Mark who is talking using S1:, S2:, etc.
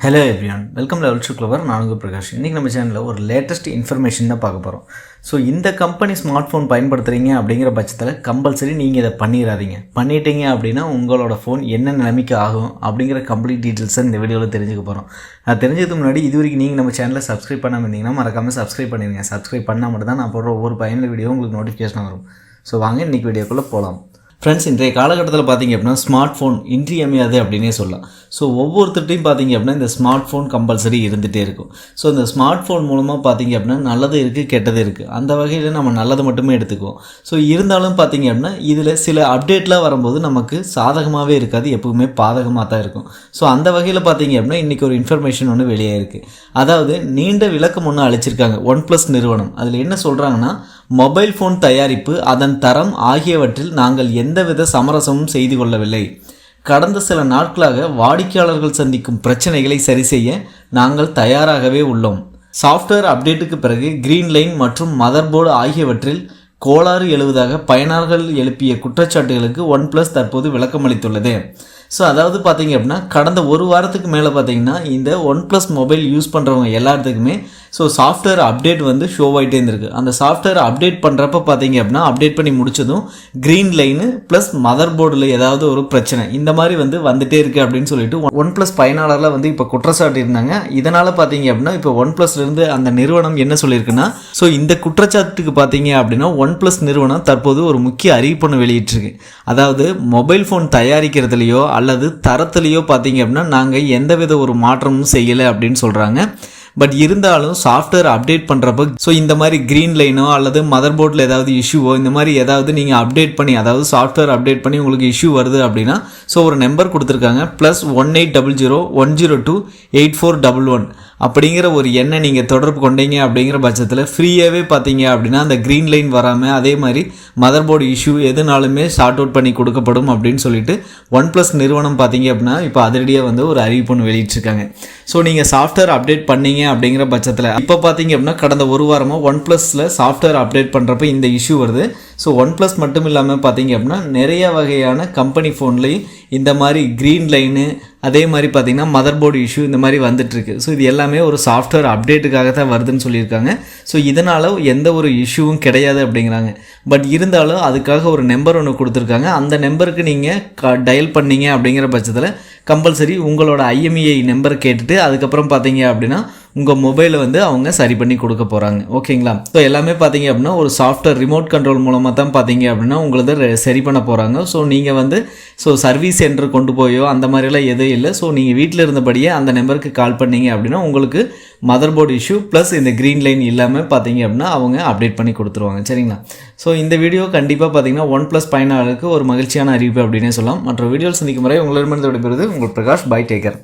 S1: Hello everyone welcome level to clever Prakash. இன்றைக்கி நம்ம சேனலில் ஒரு லேட்டஸ்ட் இன்ஃபர்மேஷன் தான் பார்க்க போகிறோம் ஸோ இந்த கம்பெனி ஸ்மார்ட் ஃபோன் பயன்படுத்துகிறீங்க அப்படிங்கிற பட்சத்தில் கம்பல்சரி நீங்கள் இதை பண்ணிடாதீங்க பண்ணிட்டீங்க அப்படின்னா உங்களோட ஃபோன் என்ன நிலைமைக்கு ஆகும் அப்படிங்கிற கம்ப்ளீட் டீட்டெயில்ஸை இந்த வீடியோவில் தெரிஞ்சுக்க போகிறோம் அது தெரிஞ்சதுக்கு முன்னாடி இது வரைக்கும் நீங்கள் நம்ம சேனலை சப்ஸ்கிரைப் பண்ணாமல் இருந்தீங்கன்னா மறக்காமல் சப்ஸ்கிரைப் பண்ணிடுங்க சப்ஸ்கிரைப் பண்ணால் மட்டும் தான் நான் போடுற ஒவ்வொரு பயனுள்ள வீடியோ உங்களுக்கு நோட்டிஃபிகேஷன் வரும். ஸோ வாங்க இன்றைக்கி வீடியோக்குள்ளே போகலாம் ஃப்ரெண்ட்ஸ் இன்றைய காலகட்டத்தில் பார்த்தீங்க அப்படின்னா ஸ்மார்ட் ஃபோன் இன்றியமையாது அப்படின்னே சொல்லலாம். ஸோ ஒவ்வொருத்தட்டையும் பார்த்தீங்க அப்படின்னா இந்த ஸ்மார்ட் ஃபோன் கம்பல்சரி இருந்துகிட்டே இருக்கும். ஸோ இந்த ஸ்மார்ட் ஃபோன் மூலமாக பார்த்தீங்க அப்படின்னா நல்லது இருக்குது கெட்டது இருக்குது அந்த வகையில் நம்ம நல்லது மட்டுமே எடுத்துக்குவோம். ஸோ இருந்தாலும் பார்த்தீங்க அப்படின்னா இதில் சில அப்டேட்லாம் வரும்போது நமக்கு சாதகமாகவே இருக்காது எப்பவுமே பாதகமாக தான் இருக்கும். ஸோ அந்த வகையில் பார்த்தீங்க அப்படின்னா இன்றைக்கி ஒரு இன்ஃபர்மேஷன் ஒன்று வெளியே இருக்குது அதாவது நீண்ட விளக்கம் ஒன்று அழிச்சிருக்காங்க ஒன் ப்ளஸ் நிறுவனம். அதில் என்ன சொல்கிறாங்கன்னா மொபைல் ஃபோன் தயாரிப்பு அதன் தரம் ஆகியவற்றில் நாங்கள் எந்தவித சமரசமும் செய்து கொள்ளவில்லை. கடந்த சில நாட்களாக வாடிக்கையாளர்கள் சந்திக்கும் பிரச்சனைகளை சரி செய்ய நாங்கள் தயாராகவே உள்ளோம். சாஃப்ட்வேர் அப்டேட்டுக்கு பிறகு கிரீன் லைன் மற்றும் மதர்போர்டு ஆகியவற்றில் கோளாறு எழுவதாக பயனர்கள் எழுப்பிய குற்றச்சாட்டுகளுக்கு ஒன் ப்ளஸ் தற்போது விளக்கமளித்துள்ளது. ஸோ அதாவது பார்த்தீங்க அப்படின்னா கடந்த ஒரு வாரத்துக்கு மேலே பார்த்தீங்கன்னா இந்த ஒன் ப்ளஸ் மொபைல் யூஸ் பண்ணுறவங்க எல்லாத்துக்குமே ஸோ சாஃப்ட்வேர் அப்டேட் வந்து ஷோ ஆகிட்டே இருந்திருக்கு. அந்த சாஃப்ட்வேர் அப்டேட் பண்ணுறப்ப பார்த்தீங்க அப்படின்னா அப்டேட் பண்ணி முடிச்சதும் க்ரீன் லைனு ப்ளஸ் மதர் போர்டில் ஏதாவது ஒரு பிரச்சனை. இந்த மாதிரி வந்து வந்துட்டே இருக்குது அப்படின்னு சொல்லிட்டு ஒன் ப்ளஸ் பயனாளரில் வந்து இப்போ குற்றச்சாட்டு இருந்தாங்க இதனால் பார்த்தீங்க அப்படின்னா இப்போ ஒன் ப்ளஸ்லேருந்து அந்த நிறுவனம் என்ன சொல்லியிருக்குன்னா ஸோ இந்த குற்றச்சாட்டுக்கு பார்த்தீங்க அப்படின்னா ஒன் ப்ளஸ் நிறுவனம் தற்போது ஒரு முக்கிய அறிவிப்பு வெளியிட்டிருக்கு. அதாவது மொபைல் ஃபோன் தயாரிக்கிறதுலையோ அல்லது தரத்துலேயோ பார்த்தீங்க அப்படின்னா நாங்கள் எந்தவித ஒரு மாற்றமும் செய்யலை அப்படின்னு சொல்கிறாங்க பட் இருந்தாலும் சாஃப்ட்வேர் அப்டேட் பண்ணுறப்ப ஸோ இந்த மாதிரி க்ரீன் லைனோ அல்லது மதர் போர்டில் ஏதாவது இஷ்யூவோ இந்த மாதிரி ஏதாவது நீங்கள் அப்டேட் பண்ணி அதாவது சாஃப்ட்வேர் அப்டேட் பண்ணி உங்களுக்கு இஷ்யூ வருது அப்படின்னா ஸோ ஒரு நம்பர் கொடுத்துருக்காங்க plus one eight double zero one zero two eight four double one அப்படிங்கிற ஒரு எண்ணை நீங்கள் தொடர்பு கொண்டீங்க அப்படிங்கிற பட்சத்தில் ஃப்ரீயாகவே பார்த்தீங்க அப்படின்னா அந்த க்ரீன் லைன் வராமல் அதே மாதிரி மதர் போர்டு இஷ்யூ எதுனாலுமே ஷார்ட் அவுட் பண்ணி கொடுக்கப்படும் அப்படின்னு சொல்லிட்டு ஒன் ப்ளஸ் நிறுவனம் பார்த்தீங்க அப்படின்னா இப்போ அதிரடியாக வந்து ஒரு அறிவிப்பு ஒன்று வெளியிட்டிருக்காங்க. ஸோ நீங்கள் சாஃப்ட்வேர் அப்டேட் பண்ணீங்க அப்படிங்கிற பட்சத்தில் இப்போ பார்த்தீங்க அப்படின்னா கடந்த ஒரு வாரமாக ஒன் ப்ளஸில் சாஃப்ட்வேர் அப்டேட் பண்ணுறப்ப இந்த இஷ்யூ வருது. ஸோ ஒன் ப்ளஸ் மட்டும் இல்லாமல் பார்த்தீங்க அப்படின்னா நிறைய வகையான கம்பெனி ஃபோன்லேயும் இந்த மாதிரி க்ரீன் லைனு அதே மாதிரி பார்த்திங்கன்னா மதர் போர்டு இஷ்யூ இந்த மாதிரி வந்துட்டுருக்கு. ஸோ இது எல்லாமே ஒரு சாஃப்ட்வேர் அப்டேட்டுக்காக தான் வருதுன்னு சொல்லியிருக்காங்க. ஸோ இதனால் எந்த ஒரு இஷ்யூவும் கிடையாது அப்படிங்கிறாங்க. பட் இருந்தாலும் அதுக்காக ஒரு நம்பர் ஒன்று கொடுத்துருக்காங்க. அந்த நம்பருக்கு நீங்கள் க டயல் பண்ணீங்க அப்படிங்கிற பட்சத்தில் கம்பல்சரி உங்களோட ஐஎம்இஐ நம்பர் கேட்டுட்டு அதுக்கப்புறம் பார்த்தீங்க அப்படின்னா உங்கள் மொபைலை வந்து அவங்க சரி பண்ணி கொடுக்க போகிறாங்க ஓகேங்களா? ஸோ எல்லாமே பார்த்தீங்க அப்படின்னா ஒரு சாஃப்ட்வேர் ரிமோட் கண்ட்ரோல் மூலமாக தான் பார்த்தீங்க அப்படின்னா உங்களது சரி பண்ண போகிறாங்க ஸோ நீங்கள் வந்து ஸோ சர்வீஸ் சென்டர் கொண்டு போயோ அந்த மாதிரிலாம் எதுவும் இல்லை. ஸோ நீங்கள் வீட்டில் இருந்தபடியே அந்த நம்பருக்கு கால் பண்ணீங்க அப்படின்னா உங்களுக்கு மதர் போர்டு இஷ்யூ ப்ளஸ் இந்த க்ரீன் லைன் இல்லாமல் பார்த்தீங்க அப்படின்னா அவங்க அப்டேட் பண்ணி கொடுத்துருவாங்க. சரிங்களா? ஸோ இந்த வீடியோ கண்டிப்பாக பார்த்தீங்கன்னா ஒன் ப்ளஸ் பயனாளருக்கு ஒரு மகிழ்ச்சியான அறிவிப்பு அப்படின்னே சொல்லலாம். மற்ற வீடியோவில் சந்திக்கும் முறை உங்களிடமிருந்து விடைபெறுவது உங்கள் பிரகாஷ். By taker